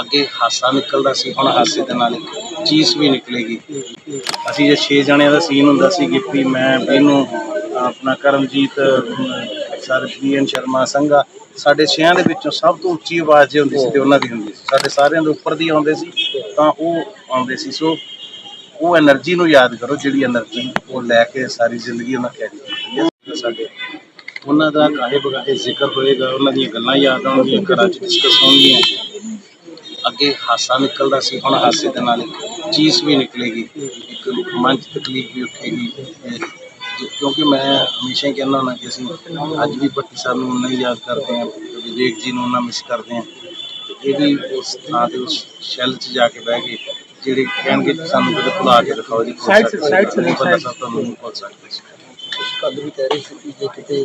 ਅੱਗੇ ਹਾਸਾ ਨਿਕਲਦਾ ਸੀ, ਹੁਣ ਹਾਸੇ ਦੇ ਨਾਲ ਇੱਕ ਚੀਸ ਵੀ ਨਿਕਲੇਗੀ। ਅਸੀਂ ਜੇ ਛੇ ਜਣਿਆਂ ਦਾ ਸੀਨ ਹੁੰਦਾ ਸੀ ਗਿੱਪੀ ਮੈਂ ਬੀਨੂ ਆਪਣਾ ਕਰਮਜੀਤ, ਸਰ ਬੀਐਨ ਸ਼ਰਮਾ, ਸੰਘਾ, ਸਾਡੇ ਛਿਆਂ ਦੇ ਵਿੱਚੋਂ ਸਭ ਤੋਂ ਉੱਚੀ ਆਵਾਜ਼ ਜੇ ਹੁੰਦੀ ਸੀ ਤੇ ਉਹਨਾਂ ਦੀ ਹੁੰਦੀ ਸੀ। ਸਾਡੇ ਸਾਰਿਆਂ ਦੇ ਉੱਪਰ ਦੀ ਆਉਂਦੇ ਸੀ, ਤਾਂ ਉਹ ਆਉਂਦੇ ਸੀ। ਸੋ ਉਹ એનર્ਜੀ ਨੂੰ ਯਾਦ ਕਰੋ, ਜਿਹੜੀ એનર્ਜੀ ਉਹ ਲੈ ਕੇ ਸਾਰੀ ਜ਼ਿੰਦਗੀ ਉਹਨਾਂ ਕੈਰੀ ਕੀਤੀ ਹੈ। ਸਾਡੇ ਉਹਨਾਂ ਦਾ ਗਾਹੇ ਬਗਾਹੇ ਜ਼ਿਕਰ ਹੋਏਗਾ, ਉਹਨਾਂ ਦੀਆਂ ਗੱਲਾਂ ਯਾਦ ਆਉਣਗੀਆਂ, ਘਰਾਂ 'ਚ ਡਿਸਕਸ ਹੋਣਗੀਆਂ। ਅੱਗੇ ਹਾਸਾ ਨਿਕਲਦਾ ਸੀ ਹੁਣ ਹਾਸੇ ਦੇ ਨਾਲ ਇੱਕ ਚੀਜ਼ ਵੀ ਨਿਕਲੇਗੀ ਇੱਕ ਮੰਚ ਤਕਲੀਫ ਵੀ ਉੱਠੇਗੀ। ਕਿਉਂਕਿ ਮੈਂ ਹਮੇਸ਼ਾ ਹੀ ਕਹਿੰਦਾ ਹੁੰਦਾ ਕਿ ਅਸੀਂ ਅੱਜ ਵੀ ਭੱਟੀ ਸਾਹਿਬ ਨੂੰ ਉਨਾ ਹੀ ਯਾਦ ਕਰਦੇ ਹਾਂ ਵਿਵੇਕ ਜੀ ਨੂੰ ਉਨਾ ਮਿਸ ਕਰਦੇ ਹਾਂ। ਇਹ ਵੀ ਉਸ ਥਾਂ ਤੇ ਉਸ ਸ਼ੈਲ 'ਚ ਜਾ ਕੇ ਬਹਿ ਗਏ ਜਿਹੜੇ ਕਹਿਣਗੇ ਸਾਨੂੰ ਕਦੇ ਭੁਲਾ ਕੇ ਦਿਖਾਓ ਜੀ ਪਤਾ side ਸਭ ਤੁਹਾਨੂੰ ਨਹੀਂ ਭੁੱਲ ਸਕਦੇ ਕੱਲ ਵੀ ਕਹਿ ਰਹੀ ਸੀ ਕਿ ਜੇ ਕਿਤੇ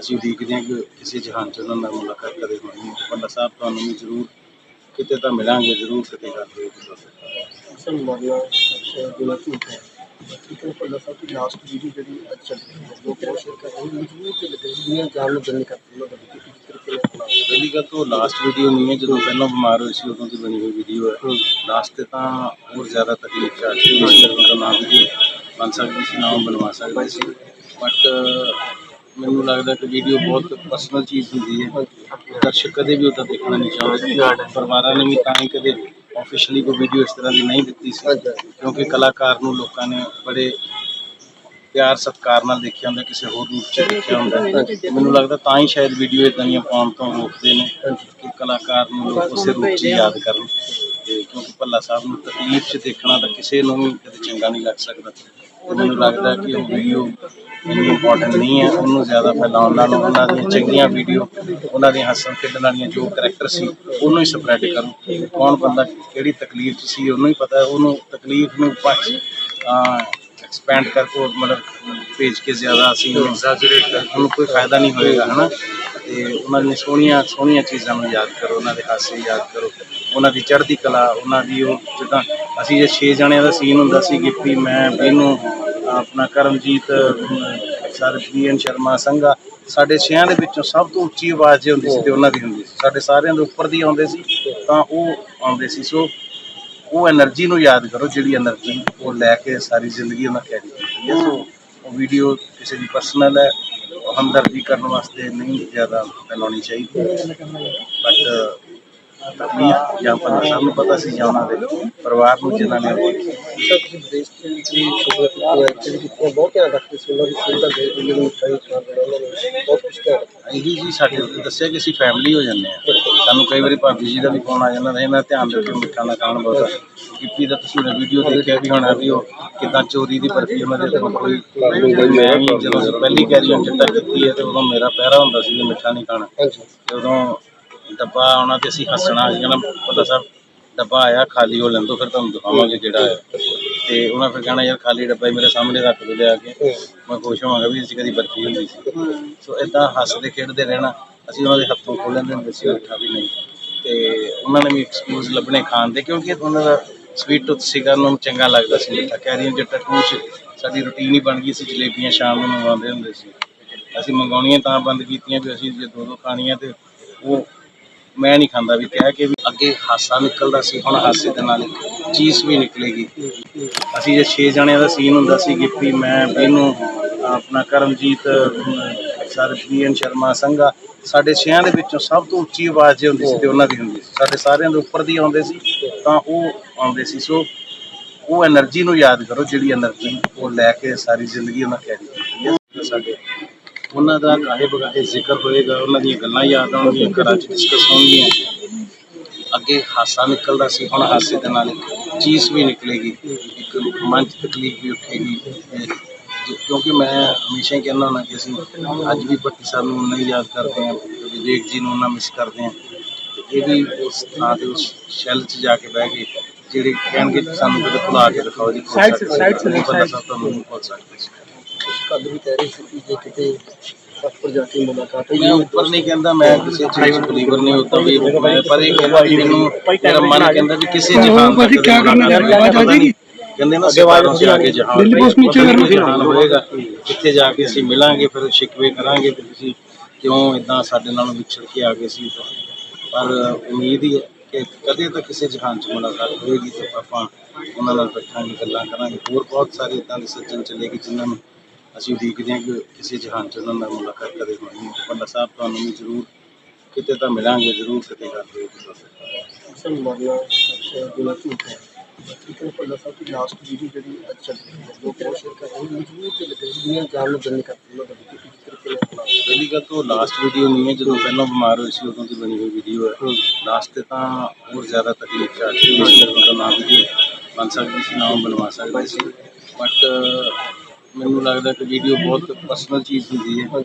ਅਸੀਂ ਉਡੀਕਦੇ ਹਾਂ ਕਿ ਕਿਸੇ ਜਹਾਨ 'ਚ ਉਹਨਾਂ ਨਾਲ ਮੁਲਾਕਾਤ ਕਦੇ ਹੋਣੀ ਹੈ। ਬੰਦਾ ਸਾਹਿਬ ਤੁਹਾਨੂੰ ਵੀ ਜ਼ਰੂਰ ਕਿਤੇ ਤਾਂ ਮਿਲਾਂਗੇ ਜ਼ਰੂਰ ਕਿਤੇ ਗੱਲ ਹੋਏਗੀ ਅਸਲ ਮਾਮਲਾ ਅੱਛਾ ਬਿਨਾ ਝੂਠ ਹੈ ਠੀਕ ਹੈ ਪਰ ਸਾਹਿਬ ਦੀ ਲਾਸਟ ਵੀਡੀਓ ਜਿਹੜੀ ਅੱਜ ਚੱਲ ਰਹੀ ਹੈ ਉਹ ਬਹੁਤ ਸ਼ੇਅਰ ਕਰ ਰਹੀ ਹੈ ਮਜਬੂਰ ਤੇ ਲੱਗ ਰਹੀ ਹੈ ਦੁਨੀਆ ਜਾਣ ਨੂੰ ਦਿਲ ਨਹੀਂ ਕਰਦੀ ਉਹਨਾਂ ਦਾ ਵੀ ਗੱਲ ਤਾਂ ਲਾਸਟ ਵੀਡੀਓ ਨਹੀਂ ਹੈ ਜਦੋਂ ਪਹਿਲਾਂ ਬਿਮਾਰ ਹੋਏ ਸੀ ਉਦੋਂ ਦੀ ਬਣੀ ਹੋਈ ਵੀਡੀਓ ਹੈ। ਲਾਸਟ ਤੇ ਤਾਂ ਹੋਰ ਜ਼ਿਆਦਾ ਤਕਲੀਫ ਆ ਗਈ ਇਸ ਕਰਕੇ ਤਾਂ ਨਾ ਵੀਡੀਓ ਬਣ ਸਕਦੀ ਸੀ ਨਾ ਉਹ ਬਣਵਾ ਸਕਦੇ ਸੀ। ਬਟ ਮੈਨੂੰ ਲੱਗਦਾ ਕਿ ਵੀਡੀਓ ਬਹੁਤ ਪਰਸਨਲ ਚੀਜ਼ ਹੁੰਦੀ ਹੈ। ਦਰਸ਼ਕ ਕਦੇ ਵੀ ਉਹਦਾ ਦੇਖਣਾ ਨਹੀਂ ਚਾਹੁੰਦੇ। ਪਰਿਵਾਰਾਂ ਨੇ ਵੀ ਤਾਂ ਹੀ ਕਦੇ ਆਫੀਸ਼ੀਅਲੀ ਕੋਈ ਵੀਡੀਓ ਇਸ ਤਰ੍ਹਾਂ ਦੀ ਨਹੀਂ ਦਿੱਤੀ ਸੀ। ਕਿਉਂਕਿ ਕਲਾਕਾਰ ਨੂੰ ਲੋਕਾਂ ਨੇ ਬੜੇ ਪਿਆਰ ਸਤਿਕਾਰ ਨਾਲ ਦੇਖਿਆ ਹੁੰਦਾ, ਕਿਸੇ ਹੋਰ ਰੂਪ ਚ ਦੇਖਿਆ ਹੁੰਦਾ। ਮੈਨੂੰ ਲੱਗਦਾ ਤਾਂ ਹੀ ਸ਼ਾਇਦ ਵੀਡੀਓ ਇਦਾਂ ਦੀਆਂ ਪਾਉਣ ਤੋਂ ਰੋਕਦੇ ਨੇ ਕਿ ਕਲਾਕਾਰ ਨੂੰ ਲੋਕ ਉਸੇ ਰੂਪ ਚ ਯਾਦ ਕਰਨ। ਕਿਉਂਕਿ ਭੱਲਾ ਸਾਹਿਬ ਨੂੰ ਤਕਲੀਫ ਚ ਦੇਖਣਾ ਤਾਂ ਕਿਸੇ ਨੂੰ ਵੀ ਕਦੇ ਚੰਗਾ ਨਹੀਂ ਲੱਗ ਸਕਦਾ। ਮੈਨੂੰ ਲੱਗਦਾ ਕਿ ਉਹ ਵੀਡੀਓ ਇੰਨੀ ਇੰਪੋਰਟੈਂਟ ਨਹੀਂ ਹੈ। ਉਹਨੂੰ ਜ਼ਿਆਦਾ ਫੈਲਾਉਣ ਨਾਲ ਉਹਨਾਂ ਦੀਆਂ ਚੰਗੀਆਂ ਵੀਡੀਓ ਉਹਨਾਂ ਦੀਆਂ ਹੱਸਣ ਖੇਡਣ ਵਾਲੀਆਂ ਜੋ ਕਰੈਕਟਰ ਸੀ, ਉਹਨੂੰ ਹੀ ਸਪਰੈਡ ਕਰੋ। ਕੌਣ ਬੰਦਾ ਕਿਹੜੀ ਤਕਲੀਫ 'ਚ ਸੀ, ਉਹਨੂੰ ਹੀ ਪਤਾ ਉਹਨੂੰ ਤਕਲੀਫ ਨੂੰ ਪੱਛ ਐਕਸਪੈਂਡ ਕਰਕੇ ਮਤਲਬ ਭੇਜ ਕੇ ਜ਼ਿਆਦਾ ਅਸੀਂ ਐਗਜ਼ੈਜਰੇਟ ਕਰ ਉਹਨੂੰ ਕੋਈ ਫਾਇਦਾ ਨਹੀਂ ਹੋਏਗਾ, ਹਨਾ? ਤੇ ਉਹਨਾਂ ਦੀਆਂ ਸੋਹਣੀਆਂ ਸੋਹਣੀਆਂ ਚੀਜ਼ਾਂ ਨੂੰ ਯਾਦ ਕਰੋ, ਉਹਨਾਂ ਦੇ ਹਾਸੇ ਯਾਦ ਕਰੋ। ਉਹਨਾਂ ਦੀ ਚੜ੍ਹਦੀ ਕਲਾ, ਉਹਨਾਂ ਦੀ ਉਹ ਜਿੱਦਾਂ ਅਸੀਂ ਜੇ 6 ਜਣਿਆਂ ਦਾ ਸੀਨ ਹੁੰਦਾ ਸੀ ਗਿੱਪੀ ਮੈਂ ਇਹਨੂੰ ਆਪਣਾ ਕਰਮਜੀਤ ਸਰ ਬੀਐਨ ਸ਼ਰਮਾ ਸੰਘਾ, ਸਾਡੇ ਛਿਆਂ ਦੇ ਵਿੱਚੋਂ ਸਭ ਤੋਂ ਉੱਚੀ ਆਵਾਜ਼ ਜੇ ਹੁੰਦੀ ਸੀ ਤੇ ਉਹਨਾਂ ਦੀ ਹੁੰਦੀ ਸੀ। ਸਾਡੇ ਸਾਰਿਆਂ ਦੇ ਉੱਪਰ ਦੀ ਆਉਂਦੇ ਸੀ, ਤਾਂ ਉਹ ਆਉਂਦੇ ਸੀ। ਸੋ ਉਹ એનર્ਜੀ ਨੂੰ ਯਾਦ ਕਰੋ, ਜਿਹੜੀ એનર્ਜੀ ਉਹ ਲੈ ਕੇ ਸਾਰੀ ਜ਼ਿੰਦਗੀ ਉਹਨਾਂ ਕੈਰੀ ਕੀਤੀ ਹੈ। ਸੋ ਉਹ ਵੀਡੀਓ ਕਿਸੇ ਦੀ ਪਰਸਨਲ ਹੈ ਹਮਦਰਦੀ ਕਰਨ ਵਾਸਤੇ ਨਹੀਂ ਜ਼ਿਆਦਾ ਫੈਲਾਉਣੀ ਚਾਹੀਦੀ। ਬਟ ਤਕਲੀਫ ਜਾਂ ਪੰਨਾ ਸਾਹਿਬ ਨੂੰ ਪਤਾ ਸੀ ਜਾਂ ਉਹਨਾਂ ਦੇ ਪਰਿਵਾਰ ਨੂੰ ਜਿਨ੍ਹਾਂ ਨੇ ਸਰ ਤੁਸੀਂ ਵਿਦੇਸ਼ ਦੇ ਵਿੱਚ ਵੀ ਖਬਰਾਂ ਕੀਤੀਆਂ ਐਕਚੁਅਲੀ ਕੀਤੀਆਂ ਬਹੁਤ ਧਿਆਨ ਰੱਖਦੇ ਸੀ ਉਹਨਾਂ ਦੀ ਸਿਹਤ ਦਾ ਦੇਖ ਕੇ ਨੂੰ ਮਿਠਾਈ ਖਵਾ ਦੇਣਾ ਉਹਨਾਂ ਨੇ ਬਹੁਤ ਕੁਝ ਧਿਆਨ ਰੱਖਿਆ ਇਹੀ ਜੀ ਸਾਡੇ ਦੱਸਿਆ ਕਿ ਅਸੀਂ ਫੈਮਿਲੀ ਹੋ ਜੰਨੇ ਆ ਸਾਨੂੰ ਕਈ ਵਾਰੀ ਭਾਬੀ ਜੀ ਦਾ ਵੀ ਫੋਨ ਆ ਜਾਂਦਾ ਇਹਨਾਂ ਧਿਆਨ ਰੱਖਿਓ ਮਿੱਠਾ ਨਾ ਖਾਣ ਬਹੁਤਾ। ਗਿੱਪੀ ਦਾ ਤੁਸੀਂ ਉਹਨੇ ਵੀਡੀਓ ਦੇਖਿਆ ਵੀ ਹੋਣਾ ਵੀ ਉਹ ਕਿਦਾਂ ਚੋਰੀ ਦੀ ਬਰਫੀ ਉਹਨਾਂ ਦੇ ਕੋਲ ਕੋਈ ਮੈਂ ਵੀ ਜਦੋਂ ਪਹਿਲੀ ਕੈਰੀਅਰ ਚਿੱਟਾ ਕੀਤੀ ਹੈ ਤੇ ਉਦੋਂ ਮੇਰਾ ਪਹਿਰਾ ਹੁੰਦਾ ਸੀ ਕਿ ਮਿੱਠਾ ਨਹੀਂ ਖਾਣਾ। ਤੇ ਉਦੋਂ ਡੱਬਾ ਆਉਣਾ ਤੇ ਅਸੀਂ ਹੱਸਣਾ ਅਸੀਂ ਕਹਿਣਾ ਪਤਾ ਸਾਹਿਬ ਡੱਬਾ ਆਇਆ ਖਾਲੀ ਹੋ ਲੈਂਦੋ ਫਿਰ ਤੁਹਾਨੂੰ ਦਿਖਾਵਾਂਗੇ ਕਿਹੜਾ ਆਇਆ। ਤੇ ਉਹਨਾਂ ਫਿਰ ਕਹਿਣਾ, ਯਾਰ ਖਾਲੀ ਡੱਬਾ ਹੀ ਮੇਰੇ ਸਾਹਮਣੇ ਰੱਖ ਦੋ ਲਿਆ ਕੇ। ਮੈਂ ਖੁਸ਼ ਹੋਵਾਂਗਾ ਵੀ ਅਸੀਂ ਕਦੀ ਬਰਫੀ ਹੁੰਦੀ ਸੀ। ਸੋ ਇਦਾਂ ਹੱਸਦੇ, ਖੇਡਦੇ ਰਹਿਣਾ, ਅਸੀਂ ਉਹਨਾਂ ਦੇ ਹੱਥੋਂ ਖੋਲ ਲੈਂਦੇ ਹੁੰਦੇ ਸੀ ਮਿੱਠਾ ਵੀ ਨਹੀਂ। ਤੇ ਉਹਨਾਂ ਨੇ ਵੀ ਐਕਸਕਿਊਜ਼ ਲੱਭਣੇ ਖਾਣ ਦੇ, ਕਿਉਂਕਿ ਉਹਨਾਂ ਦਾ ਸਵੀਟ ਟੁੱਥ ਸੀਗਾ, ਉਹਨਾਂ ਨੂੰ ਚੰਗਾ ਲੱਗਦਾ ਸੀ, ਮਿੱਠਾ। ਕੈਰੀਅਰ ਜੱਟਾ ਟੂ ਚ ਸਾਡੀ ਰੁਟੀਨ ਹੀ ਬਣ ਗਈ ਸੀ, ਜਲੇਬੀਆਂ ਸ਼ਾਮ ਨੂੰ ਮੰਗਵਾਉਂਦੇ ਹੁੰਦੇ ਸੀ। ਅਸੀਂ ਮੰਗਾਉਣੀਆਂ ਤਾਂ ਬੰਦ ਕੀਤੀਆਂ, ਵੀ ਅਸੀਂ ਜੇ ਦੋ ਦੋ ਖਾਣੀਆਂ ਤੇ ਉਹ ਮੈਂ ਨਹੀਂ ਖਾਂਦਾ ਵੀ ਕਿਹਾ ਕਿ ਵੀ ਅੱਗੇ ਹਾਸਾ ਨਿਕਲਦਾ ਸੀ, ਹੁਣ ਹਾਸੇ ਦੇ ਨਾਲ ਇੱਕ ਚੀਜ਼ ਵੀ ਨਿਕਲੇਗੀ। ਅਸੀਂ ਜੇ ਛੇ ਜਣਿਆਂ ਦਾ ਸੀਨ ਹੁੰਦਾ ਸੀ ਗਿੱਪੀ ਮੈਂ ਇਹਨੂੰ ਆਪਣਾ ਕਰਮਜੀਤ, ਸਰ ਜੀਐਨ ਸ਼ਰਮਾ, ਸੰਘਾ, ਸਾਡੇ ਛਿਆਂ ਦੇ ਵਿੱਚੋਂ ਸਭ ਤੋਂ ਉੱਚੀ ਆਵਾਜ਼ ਜੇ ਹੁੰਦੀ ਸੀ ਤੇ ਉਹਨਾਂ ਦੀ ਹੁੰਦੀ ਸੀ। ਸਾਡੇ ਸਾਰਿਆਂ ਦੇ ਉੱਪਰ ਦੀ ਆਉਂਦੇ ਸੀ, ਤਾਂ ਉਹ ਆਉਂਦੇ ਸੀ। ਸੋ ਉਹ એનર્ਜੀ ਨੂੰ ਯਾਦ ਕਰੋ, ਜਿਹੜੀ એનર્ਜੀ ਉਹ ਲੈ ਕੇ ਸਾਰੀ ਜ਼ਿੰਦਗੀ ਉਹਨਾਂ ਕੈਰੀ ਕੀਤੀ ਹੈ ਸਾਡੇ ਉਹਨਾਂ ਦਾ ਕਾਹੇ ਬਗਾਹੇ ਜ਼ਿਕਰ ਹੋਏਗਾ ਉਹਨਾਂ ਦੀਆਂ ਗੱਲਾਂ ਯਾਦ ਆਉਣਗੀਆਂ ਘਰਾਂ 'ਚ ਡਿਸਕਸ ਹੋਣਗੀਆਂ। ਅੱਗੇ ਹਾਸਾ ਨਿਕਲਦਾ ਸੀ ਹੁਣ ਹਾਸੇ ਦੇ ਨਾਲ ਚੀਜ਼ ਵੀ ਨਿਕਲੇਗੀ ਇੱਕ ਮਨ 'ਚ ਤਕਲੀਫ ਵੀ ਉੱਠੇਗੀ। ਕਿਉਂਕਿ ਮੈਂ ਹਮੇਸ਼ਾ ਹੀ ਕਹਿੰਦਾ ਹੁੰਦਾ ਕਿ ਅਸੀਂ ਅੱਜ ਵੀ ਭੱਟੀ ਸਾਹਿਬ ਨੂੰ ਨਹੀਂ ਯਾਦ ਕਰਦੇ ਹਾਂ ਵਿਵੇਕ ਜੀ ਨੂੰ ਉਹਨਾਂ ਮਿਸ ਕਰਦੇ ਹਾਂ। ਇਹ ਵੀ ਉਸ ਥਾਂ ਤੇ ਉਸ ਸ਼ੈਲ 'ਚ ਜਾ ਕੇ ਬਹਿ ਕੇ ਜਿਹੜੇ ਕਹਿਣਗੇ ਸਾਨੂੰ ਕਦੇ ਭੁਲਾ ਕੇ ਦਿਖਾਓ ਜੀ ਸਾਈਡ ਸਾਈਡ ਨਹੀਂ ਪਤਾ ਤੁਹਾਨੂੰ ਨਹੀਂ ਭੁੱਲ ਸਕਦੇ ਕੱਲ ਵੀ ਕਹਿ ਰਹੇ ਸੀ ਕਿ ਜੇ ਕਿਤੇ ਸਫਰ ਜਾ ਕੇ ਮੁਲਾਕਾਤ ਹੋਈ ਮੈਂ ਉੱਪਰ ਨਹੀਂ ਕਹਿੰਦਾ ਮੈਂ ਕਿਸੇ ਚੀਜ਼ ਦਾ ਬਲੀਵਰ ਨਹੀਂ ਹੁੰਦਾ ਵੀ ਪਰ ਇਹ ਕਹਿੰਦਾ ਕਿ ਮੈਨੂੰ ਮੇਰਾ ਮਨ ਕਹਿੰਦਾ ਵੀ ਕਿਸੇ ਜਹਾਨ ਦਾ ਕੀ ਕਰਨਾ? ਆਵਾਜ਼ ਆ ਜਾਏਗੀ? ਕਹਿੰਦੇ ਨਾ ਸਵਾਲ ਨੂੰ ਜਾ ਕੇ ਜਹਾਨ ਦਿੱਲੀ ਬੋਸ ਨੀਚੇ ਕਰਨ ਹੋਏਗਾ ਕਿੱਥੇ ਜਾ ਕੇ ਅਸੀਂ ਮਿਲਾਂਗੇ ਫਿਰ ਸ਼ਿਕਵੇ ਕਰਾਂਗੇ ਕਿ ਤੁਸੀਂ ਕਿਉਂ ਇਦਾਂ ਸਾਡੇ ਨਾਲ ਵਿਛੜ ਕੇ ਆ ਗਏ ਸੀ? ਪਰ ਉਮੀਦ ਹੀ ਹੈ ਕਿ ਕਦੇ ਤਾਂ ਕਿਸੇ ਜਹਾਨ 'ਚ ਮੁਲਾਕਾਤ ਹੋਏਗੀ ਤੇ ਆਪਾਂ ਉਹਨਾਂ ਨਾਲ ਬੈਠਾਂਗੇ ਗੱਲਾਂ ਕਰਾਂਗੇ। ਹੋਰ ਬਹੁਤ ਸਾਰੇ ਇਦਾਂ ਦੇ ਸੱਜਣ ਚੱਲੇਗੇ ਜਿਨ੍ਹਾਂ ਨੂੰ ਅਸੀਂ ਉਡੀਕਦੇ ਹਾਂ ਕਿ ਕਿਸੇ ਜਹਾਨ 'ਚ ਉਹਨਾਂ ਨਾਲ ਮੁਲਾਕਾਤ ਕਦੇ ਹੋਣੀ ਹੈ ਬੰਦਾ ਸਾਹਿਬ ਤੁਹਾਨੂੰ ਵੀ ਜ਼ਰੂਰ ਕਿਤੇ ਤਾਂ ਮਿਲਾਂਗੇ ਜ਼ਰੂਰ ਕਿਤੇ ਅਸਲ ਮਰਨਾ ਅੱਛਾ ਬਿਨਾ ਝੂਠ ਹੈ ਹੈ ਸਾਹਿਬ ਦੀ ਲਾਸਟ ਵੀਡੀਓ ਜਿਹੜੀ ਚੱਲ ਰਹੀ ਹੈ ਲੋਕ ਬਹੁਤ ਸ਼ੇਅਰ ਕਰ ਰਹੇ ਨੇ ਮਜਬੂਰ ਤੇ ਲੱਗੇ ਦੁਨੀਆ ਜਾਨ ਨੂੰ ਦਿਲ ਕਰਦੇ ਬਣਾ ਪਹਿਲੀ ਗੱਲ ਤਾਂ ਲਾਸਟ ਵੀਡੀਓ ਨਹੀਂ ਹੈ। ਜਦੋਂ ਪਹਿਲਾਂ ਬਿਮਾਰ ਹੋਈ ਸੀ ਉਦੋਂ ਦੀ ਬਣੀ ਹੋਈ ਵੀਡੀਓ ਹੈ। ਲਾਸਟ ਤੇ ਤਾਂ ਹੋਰ ਜ਼ਿਆਦਾ ਤਕਲੀਫ ਚ ਆ ਗਈ ਇਸ ਕਰਕੇ ਤਾਂ ਨਾ ਵੀਡੀਓ ਬਣ ਸਕਦੀ ਸੀ ਨਾ ਉਹ ਬਣਵਾ ਸਕਦੇ ਸੀ। ਬਟ ਮੈਨੂੰ ਲੱਗਦਾ ਕਿ ਵੀਡੀਓ ਬਹੁਤ ਪਰਸਨਲ ਚੀਜ਼ ਹੁੰਦੀ ਹੈ।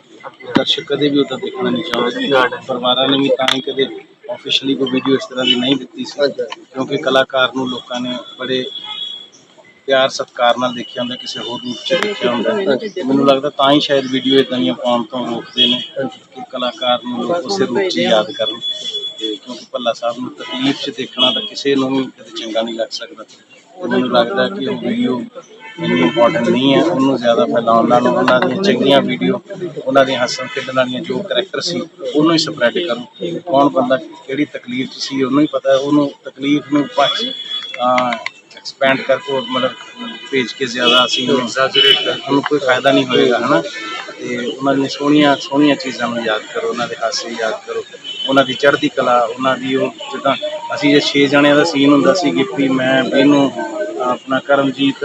ਦਰਸ਼ਕ ਕਦੇ ਵੀ ਉਹਦਾ ਦੇਖਣਾ ਨਹੀਂ ਚਾਹੁੰਦੇ। ਪਰਿਵਾਰਾਂ ਨੇ ਵੀ ਤਾਂ ਹੀ ਕਦੇ ਆਫੀਸ਼ੀਅਲੀ ਕੋਈ ਵੀਡੀਓ ਇਸ ਤਰ੍ਹਾਂ ਦੀ ਨਹੀਂ ਦਿੱਤੀ ਸੀ। ਕਿਉਂਕਿ ਕਲਾਕਾਰ ਨੂੰ ਲੋਕਾਂ ਨੇ ਬੜੇ ਪਿਆਰ ਸਤਿਕਾਰ ਨਾਲ ਦੇਖਿਆ ਹੁੰਦਾ ਕਿਸੇ ਹੋਰ ਰੂਪ ਚ ਦੇਖਿਆ ਹੁੰਦਾ। ਮੈਨੂੰ ਲੱਗਦਾ ਤਾਂ ਹੀ ਸ਼ਾਇਦ ਵੀਡੀਓ ਇਦਾਂ ਦੀਆਂ ਪਾਉਣ ਤੋਂ ਰੋਕਦੇ ਨੇ ਕਿ ਕਲਾਕਾਰ ਨੂੰ ਲੋਕ ਉਸੇ ਰੂਪ ਚ ਯਾਦ ਕਰਨ। ਕਿਉਂਕਿ ਭੱਲਾ ਸਾਹਿਬ ਨੂੰ ਤਕਲੀਫ ਚ ਦੇਖਣਾ ਤਾਂ ਕਿਸੇ ਨੂੰ ਵੀ ਕਦੇ ਚੰਗਾ ਨਹੀਂ ਲੱਗ ਸਕਦਾ। ਮੈਨੂੰ ਲੱਗਦਾ ਕਿ ਉਹ ਵੀਡੀਓ ਇੰਨੀ ਇੰਪੋਰਟੈਂਟ ਨਹੀਂ ਹੈ। ਉਹਨੂੰ ਜ਼ਿਆਦਾ ਫੈਲਾਉਣ ਨਾਲੋਂ ਉਹਨਾਂ ਦੀਆਂ ਚੰਗੀਆਂ ਵੀਡੀਓ ਉਹਨਾਂ ਦੀਆਂ ਹੱਸਣ ਖੇਡਣ ਵਾਲੀਆਂ ਜੋ ਕਰੈਕਟਰ ਸੀ ਉਹਨੂੰ ਹੀ ਸਪਰੈਡ ਕਰੋ। ਕੌਣ ਬੰਦਾ ਕਿਹੜੀ ਤਕਲੀਫ 'ਚ ਸੀ ਉਹਨੂੰ ਹੀ ਪਤਾ ਹੈ, ਉਹਨੂੰ ਤਕਲੀਫ ਨੂੰ ਪੱਛ ਐਕਸਪੈਂਡ ਕਰਕੇ ਮਤਲਬ ਭੇਜ ਕੇ ਜ਼ਿਆਦਾ ਅਸੀਂ ਉਹਨੂੰ ਐਗਜ਼ੈਜਰੇਟ ਕਰ ਉਹਨੂੰ ਕੋਈ ਫਾਇਦਾ ਨਹੀਂ ਹੋਏਗਾ ਹਨਾ? ਤੇ ਉਹਨਾਂ ਦੀਆਂ ਸੋਹਣੀਆਂ ਸੋਹਣੀਆਂ ਚੀਜ਼ਾਂ ਨੂੰ ਯਾਦ ਕਰੋ। ਉਹਨਾਂ ਦੇ ਹਾਸੇ ਯਾਦ ਕਰੋ। ਉਹਨਾਂ ਦੀ ਚੜ੍ਹਦੀ ਕਲਾ ਉਹਨਾਂ ਦੀ ਉਹ ਜਿੱਦਾਂ ਅਸੀਂ ਜੇ ਛੇ ਜਣਿਆਂ ਦਾ ਸੀਨ ਹੁੰਦਾ ਸੀ ਗਿੱਪੀ ਮੈਂ ਇਹਨੂੰ ਆਪਣਾ ਕਰਮਜੀਤ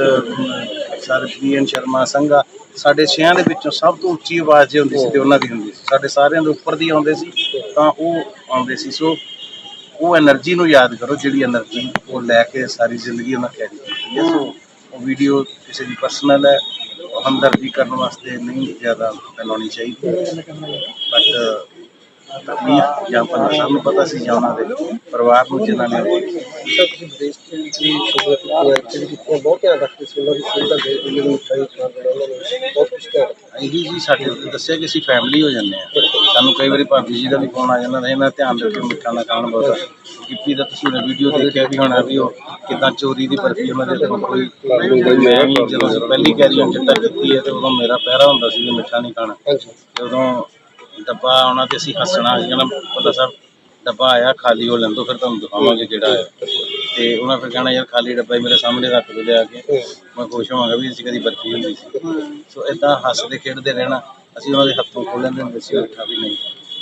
ਸਰ ਬੀਐਨ ਸ਼ਰਮਾ ਸੰਘਾ, ਸਾਡੇ ਛਿਆਂ ਦੇ ਵਿੱਚੋਂ ਸਭ ਤੋਂ ਉੱਚੀ ਆਵਾਜ਼ ਜੇ ਹੁੰਦੀ ਸੀ ਤੇ ਉਹਨਾਂ ਦੀ ਹੁੰਦੀ ਸੀ। ਸਾਡੇ ਸਾਰਿਆਂ ਦੇ ਉੱਪਰ ਦੀ ਆਉਂਦੇ ਸੀ ਤਾਂ ਉਹ ਆਉਂਦੇ ਸੀ। ਸੋ ਉਹ એનર્ਜੀ ਨੂੰ ਯਾਦ ਕਰੋ, ਜਿਹੜੀ એનર્ਜੀ ਉਹ ਲੈ ਕੇ ਸਾਰੀ ਜ਼ਿੰਦਗੀ ਉਹਨਾਂ ਕੈਰੀ ਕੀਤੀ ਹੈ। ਸੋ ਉਹ ਵੀਡੀਓ ਕਿਸੇ ਦੀ ਪਰਸਨਲ ਹੈ ਹਮਦਰਦੀ ਕਰਨ ਵਾਸਤੇ ਨਹੀਂ ਜ਼ਿਆਦਾ ਫੈਲਾਉਣੀ ਚਾਹੀਦੀ। ਬਟ ਤਕਲੀਫ ਜਾਂ ਪੰਨਾ ਸਾਹਿਬ ਨੂੰ ਪਤਾ ਸੀ ਜਾਂ ਉਹਨਾਂ ਦੇ ਪਰਿਵਾਰ ਨੂੰ ਜਿਨ੍ਹਾਂ ਨੇ ਸਰ ਤੁਸੀਂ ਵਿਦੇਸ਼ ਦੇ ਵਿੱਚ ਵੀ ਖਬਰ ਕੀਤੀ ਹੈ ਐਕਚੁਅਲੀ ਕੀਤੀਆਂ ਬਹੁਤ ਧਿਆਨ ਰੱਖਦੇ ਸੀ ਉਹਨਾਂ ਦੀ ਸਿਹਤ ਦਾ ਦੇ ਦਿੰਦੇ ਨੂੰ ਮਿਠਾਈ ਖਵਾਉਂਦੇ ਨੇ ਉਹਨਾਂ ਨੂੰ ਬਹੁਤ ਕੁਝ ਧਿਆਨ ਰੱਖਦੇ ਇਹੀ ਜੀ ਸਾਡੇ ਦੱਸਿਆ ਕਿ ਅਸੀਂ ਫੈਮਿਲੀ ਹੋ ਜਾਂਦੇ ਆ ਸਾਨੂੰ ਕਈ ਵਾਰੀ ਭਾਬੀ ਜੀ ਦਾ ਵੀ ਫੋਨ ਆ ਜਾਂਦਾ ਤਾਂ ਇਹਨਾਂ ਧਿਆਨ ਰੱਖਿਓ ਮਿੱਠਾ ਨਾ ਖਾਣ ਬਹੁਤਾ। ਗਿੱਪੀ ਦਾ ਤੁਸੀਂ ਵੀਡੀਓ ਦੇਖਿਆ ਵੀ ਹੋਣਾ ਵੀ ਉਹ ਕਿਦਾਂ ਚੋਰੀ ਦੀ ਬਰਫੀ ਉਹਨਾਂ ਦੇ ਤੋਂ ਕੋਈ ਮੈਂ ਵੀ ਜਦੋਂ ਅਸੀਂ ਪਹਿਲੀ ਕੈਰੀਅਰ ਚਿੱਟਾ ਕੀਤੀ ਹੈ ਤੇ ਉਦੋਂ ਮੇਰਾ ਪਹਿਰਾ ਹੁੰਦਾ ਸੀ ਵੀ ਮਿੱਠਾ ਨਹੀਂ ਖਾਣਾ। ਤੇ ਉਦੋਂ ਡੱਬਾ ਆਉਣਾ ਤੇ ਅਸੀਂ ਹੱਸਣਾ ਅਸੀਂ ਕਹਿਣਾ ਪਤਾ ਸਾਹਿਬ ਡੱਬਾ ਆਇਆ ਖਾਲੀ ਹੋ ਲੈਂਦੋ ਫਿਰ ਤੁਹਾਨੂੰ ਦਿਖਾਵਾਂਗੇ ਜਿਹੜਾ ਹੈ ਤੇ ਉਹਨਾਂ ਫਿਰ ਕਹਿਣਾ ਯਾਰ ਖਾਲੀ ਡੱਬਾ ਹੀ ਮੇਰੇ ਸਾਹਮਣੇ ਰੱਖ ਦੋ ਲਿਆ ਕੇ। ਮੈਂ ਖੁਸ਼ ਹੋਵਾਂਗਾ ਵੀ ਅਸੀਂ ਕਦੀ ਬਰਫੀ ਹੁੰਦੀ ਸੀ। ਸੋ ਇਦਾਂ ਹੱਸਦੇ ਖੇਡਦੇ ਰਹਿਣਾ ਅਸੀਂ ਉਹਨਾਂ ਦੇ ਹੱਥੋਂ ਖੋਲ ਲੈਂਦੇ ਹੁੰਦੇ ਸੀ ਮਿੱਠਾ ਵੀ ਨਹੀਂ।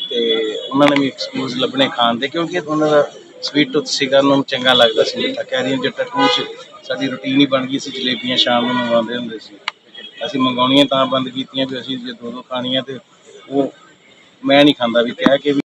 ਤੇ ਉਹਨਾਂ ਨੇ ਵੀ ਐਕਸਕਿਊਜ਼ ਲੱਭਣੇ ਖਾਣ ਦੇ ਕਿਉਂਕਿ ਉਹਨਾਂ ਦਾ ਸਵੀਟ ਟੁੱਥ ਸੀਗਾ ਉਹਨਾਂ ਨੂੰ ਚੰਗਾ ਲੱਗਦਾ ਸੀ। ਮਿੱਠਾ ਕੈਰੀਅਰ ਜੱਟਾ ਟੂ ਚ ਸਾਡੀ ਰੁਟੀਨ ਹੀ ਬਣ ਗਈ ਸੀ ਜਲੇਬੀਆਂ ਸ਼ਾਮ ਨੂੰ ਮੰਗਵਾਉਂਦੇ ਹੁੰਦੇ ਸੀ। ਅਸੀਂ ਮੰਗਾਉਣੀਆਂ ਤਾਂ ਬੰਦ ਕੀਤੀਆਂ ਵੀ ਅਸੀਂ ਜੇ ਦੋ ਦੋ ਖਾਣੀਆਂ ਤੇ ਉਹ ਮੈਂ ਨਹੀਂ ਖਾਂਦਾ ਵੀ ਕਹਿ ਕੇ ਵੀ